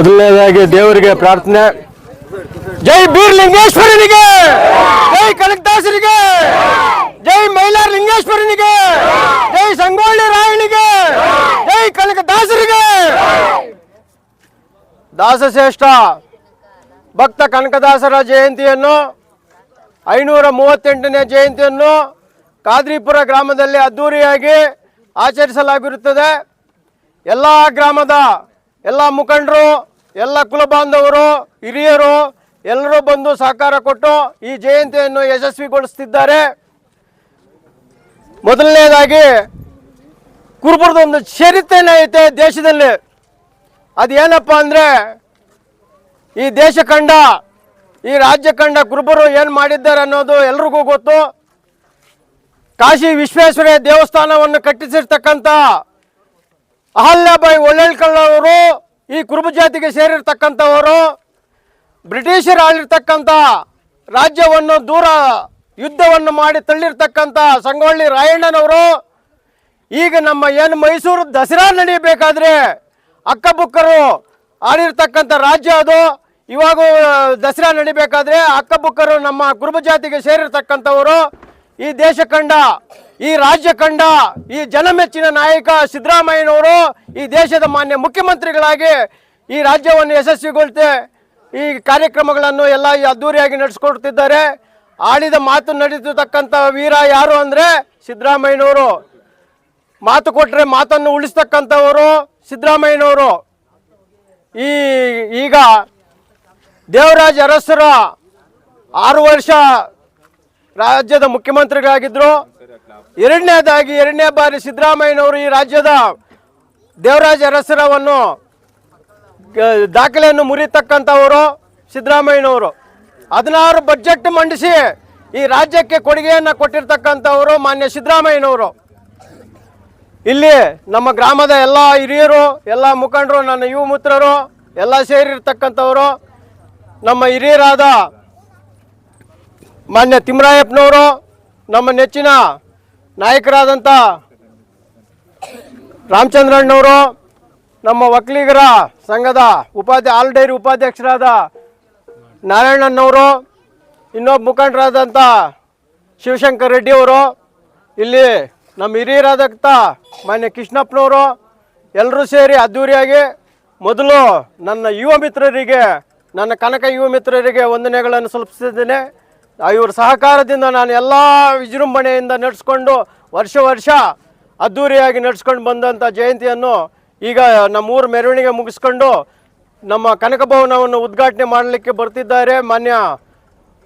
ಮೊದಲನೇದಾಗಿ ದೇವರಿಗೆ ಪ್ರಾರ್ಥನೆ. ಜೈ ಬೀರ್ ಲಿಂಗೇಶ್ವರನಿಗೆ! ಜೈ ಕನಕದಾಸರಿಗೆ! ಜೈ ಮೈಲಾರ್ ಲಿಂಗೇಶ್ವರನಿಗೆ! ಜೈ ಸಂಗೊಳ್ಳಿ ರಾಯಣಿಗೆ ಜೈ ಕನಕದಾಸರಿಗೆ! ದಾಸಶ್ರೇಷ್ಠ ಭಕ್ತ ಕನಕದಾಸರ ಜಯಂತಿಯನ್ನು ಐನೂರ ಮೂವತ್ತೆಂಟನೇ ಜಯಂತಿಯನ್ನು ಕಾದ್ರಿಪುರ ಗ್ರಾಮದಲ್ಲಿ ಅದ್ಧೂರಿಯಾಗಿ ಆಚರಿಸಲಾಗಿರುತ್ತದೆ. ಎಲ್ಲ ಗ್ರಾಮದ ಎಲ್ಲ ಮುಖಂಡರು ಎಲ್ಲ ಕುಲ ಬಾಂಧವರು, ಹಿರಿಯರು, ಎಲ್ಲರೂ ಬಂದು ಸಹಕಾರ ಕೊಟ್ಟು ಈ ಜಯಂತಿಯನ್ನು ಯಶಸ್ವಿಗೊಳಿಸ್ತಿದ್ದಾರೆ. ಮೊದಲನೇದಾಗಿ, ಕುರುಬರದೊಂದು ಚರಿತ್ರೆನೇ ಐತೆ ದೇಶದಲ್ಲಿ. ಅದೇನಪ್ಪ ಅಂದರೆ, ಈ ದೇಶ ಕಂಡ, ಈ ರಾಜ್ಯ ಕಂಡ ಕುರುಬರು ಏನು ಮಾಡಿದ್ದಾರೆ ಅನ್ನೋದು ಎಲ್ರಿಗೂ ಗೊತ್ತು. ಕಾಶಿ ವಿಶ್ವೇಶ್ವರ ದೇವಸ್ಥಾನವನ್ನು ಕಟ್ಟಿಸಿರ್ತಕ್ಕಂಥ ಅಹಲ್ಯಾಬಾಯಿ ಒಳ್ಳೆಳ್ಕಳ್ಳವರು ಈ ಕುರುಬ ಜಾತಿಗೆ ಸೇರಿರ್ತಕ್ಕಂಥವರು ಬ್ರಿಟಿಷರು ಆಳಿರ್ತಕ್ಕಂಥ ರಾಜ್ಯವನ್ನು ದೂರ ಯುದ್ಧವನ್ನು ಮಾಡಿ ತಳ್ಳಿರ್ತಕ್ಕಂಥ ಸಂಗೊಳ್ಳಿ ರಾಯಣ್ಣನವರು, ಈಗ ನಮ್ಮ ಏನು ಮೈಸೂರು ದಸರಾ ನಡೀಬೇಕಾದ್ರೆ ಅಕ್ಕಬುಕ್ಕರು ಆಳಿರ್ತಕ್ಕಂಥ ರಾಜ್ಯ ಅದು. ಇವಾಗ ದಸರಾ ನಡಿಬೇಕಾದ್ರೆ ಅಕ್ಕಬುಕ್ಕರು ನಮ್ಮ ಕುರುಬ ಜಾತಿಗೆ ಸೇರಿರ್ತಕ್ಕಂಥವರು ಈ ದೇಶ ಕಂಡ ಈ ರಾಜ್ಯ ಕಂಡ ಈ ಜನಮೆಚ್ಚಿನ ನಾಯಕ ಸಿದ್ದರಾಮಯ್ಯನವರು ಈ ದೇಶದ ಮಾನ್ಯ ಮುಖ್ಯಮಂತ್ರಿಗಳಾಗಿ ಈ ರಾಜ್ಯವನ್ನು ಯಶಸ್ವಿಗೊಳ್ತೆ ಈ ಕಾರ್ಯಕ್ರಮಗಳನ್ನು ಎಲ್ಲ ಅದ್ದೂರಿಯಾಗಿ ನಡೆಸ್ಕೊಡ್ತಿದ್ದಾರೆ ಆಡಿದ ಮಾತು ನಡೆಸತಕ್ಕಂಥ ವೀರ ಯಾರು ಅಂದರೆ ಸಿದ್ದರಾಮಯ್ಯನವರು. ಮಾತು ಕೊಟ್ಟರೆ ಮಾತನ್ನು ಉಳಿಸ್ತಕ್ಕಂಥವರು ಸಿದ್ದರಾಮಯ್ಯನವರು. ಈ ಈಗ ದೇವರಾಜ ಅರಸರ ಆರು ವರ್ಷ ರಾಜ್ಯದ ಮುಖ್ಯಮಂತ್ರಿಗಳಾಗಿದ್ದರು ಎರಡನೇದಾಗಿ, ಎರಡನೇ ಬಾರಿ ಸಿದ್ದರಾಮಯ್ಯನವರು ಈ ರಾಜ್ಯದ ದೇವರಾಜ ಅರಸರವನ್ನು ದಾಖಲೆಯನ್ನು ಮುರಿತಕ್ಕಂಥವರು ಸಿದ್ದರಾಮಯ್ಯನವರು. ಹದಿನಾರು ಬಜೆಟ್ ಮಂಡಿಸಿ ಈ ರಾಜ್ಯಕ್ಕೆ ಕೊಡುಗೆಯನ್ನು ಕೊಟ್ಟಿರ್ತಕ್ಕಂಥವರು ಮಾನ್ಯ ಸಿದ್ದರಾಮಯ್ಯನವರು. ಇಲ್ಲಿ ನಮ್ಮ ಗ್ರಾಮದ ಎಲ್ಲ ಹಿರಿಯರು, ಎಲ್ಲ ಮುಖಂಡರು, ನನ್ನ ಯುವ ಮಿತ್ರರು, ಎಲ್ಲ ಸೇರಿರ್ತಕ್ಕಂಥವರು, ನಮ್ಮ ಹಿರಿಯರಾದ ಮಾನ್ಯ ತಿಮ್ಮರಾಯಪ್ಪನವರು ನಮ್ಮ ನೆಚ್ಚಿನ ನಾಯಕರಾದಂಥ ರಾಮಚಂದ್ರಣ್ಣವರು, ನಮ್ಮ ಒಕ್ಕಲಿಗರ ಸಂಘದ ಉಪಾಧ್ಯ, ಆಲ್ ಡೈರಿ ಉಪಾಧ್ಯಕ್ಷರಾದ ನಾರಾಯಣಣ್ಣವರು, ಇನ್ನೊಬ್ಬ ಮುಖಂಡರಾದಂಥ ಶಿವಶಂಕರ್ ರೆಡ್ಡಿ ಅವರು ಇಲ್ಲಿ ನಮ್ಮ ಹಿರಿಯರಾದಂಥ ಮಾನ್ಯ ಕೃಷ್ಣಪ್ಪನವರು ಎಲ್ಲರೂ ಸೇರಿ ಅದ್ದೂರಿಯಾಗಿ ಮೊದಲು ನನ್ನ ಯುವ ಮಿತ್ರರಿಗೆ, ನನ್ನ ಕನಕ ಯುವ ಮಿತ್ರರಿಗೆ ವಂದನೆಗಳನ್ನು ಸಲ್ಲಿಸ್ತಿದ್ದೇನೆ ಆ ಇವ್ರ ಸಹಕಾರದಿಂದ ನಾನು ಎಲ್ಲ ವಿಜೃಂಭಣೆಯಿಂದ ನಡೆಸ್ಕೊಂಡು ವರ್ಷ ವರ್ಷ ಅದ್ಧೂರಿಯಾಗಿ ನಡೆಸ್ಕೊಂಡು ಬಂದಂಥ ಜಯಂತಿಯನ್ನು ಈಗ ನಮ್ಮೂರು ಮೆರವಣಿಗೆ ಮುಗಿಸ್ಕೊಂಡು ನಮ್ಮ ಕನಕ ಭವನವನ್ನು ಉದ್ಘಾಟನೆ ಮಾಡಲಿಕ್ಕೆ ಬರ್ತಿದ್ದಾರೆ ಮಾನ್ಯ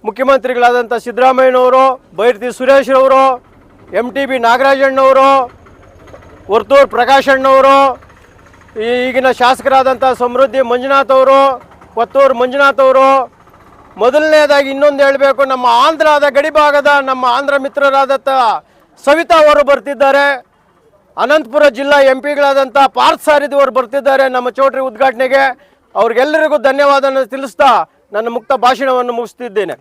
ಮುಖ್ಯಮಂತ್ರಿಗಳಾದಂಥ ಸಿದ್ದರಾಮಯ್ಯನವರು, ಬೈರ್ತಿ ಸುರೇಶ್ ಅವರು ಎಂ ಟಿ ಬಿ ನಾಗರಾಜಣ್ಣವರು, ವರ್ತೂರು ಪ್ರಕಾಶ್ ಅಣ್ಣವರು, ಈ- ಈಗಿನ ಶಾಸಕರಾದಂಥ ಸಮೃದ್ಧಿ ಮಂಜುನಾಥ್ ಅವರು ಕೊತ್ತೂರು ಮಂಜುನಾಥ್ ಅವರು ಮೊದಲನೇದಾಗಿ ಇನ್ನೊಂದು ಹೇಳಬೇಕು, ನಮ್ಮ ಆಂಧ್ರದ ಗಡಿಭಾಗದ ನಮ್ಮ ಆಂಧ್ರ ಮಿತ್ರರಾದಂಥ ಸವಿತಾ ಅವರು ಬರ್ತಿದ್ದಾರೆ. ಅನಂತಪುರ ಜಿಲ್ಲಾ ಎಂ ಪಿಗಳಾದಂಥ ಪಾರ್ಥ ಅವರು ಬರ್ತಿದ್ದಾರೆ ನಮ್ಮ ಚೌಟ್ರಿ ಉದ್ಘಾಟನೆಗೆ. ಅವ್ರಿಗೆಲ್ಲರಿಗೂ ಧನ್ಯವಾದ ತಿಳಿಸ್ತಾ ನನ್ನ ಮುಕ್ತ ಭಾಷಣವನ್ನು ಮುಗಿಸ್ತಿದ್ದೇನೆ.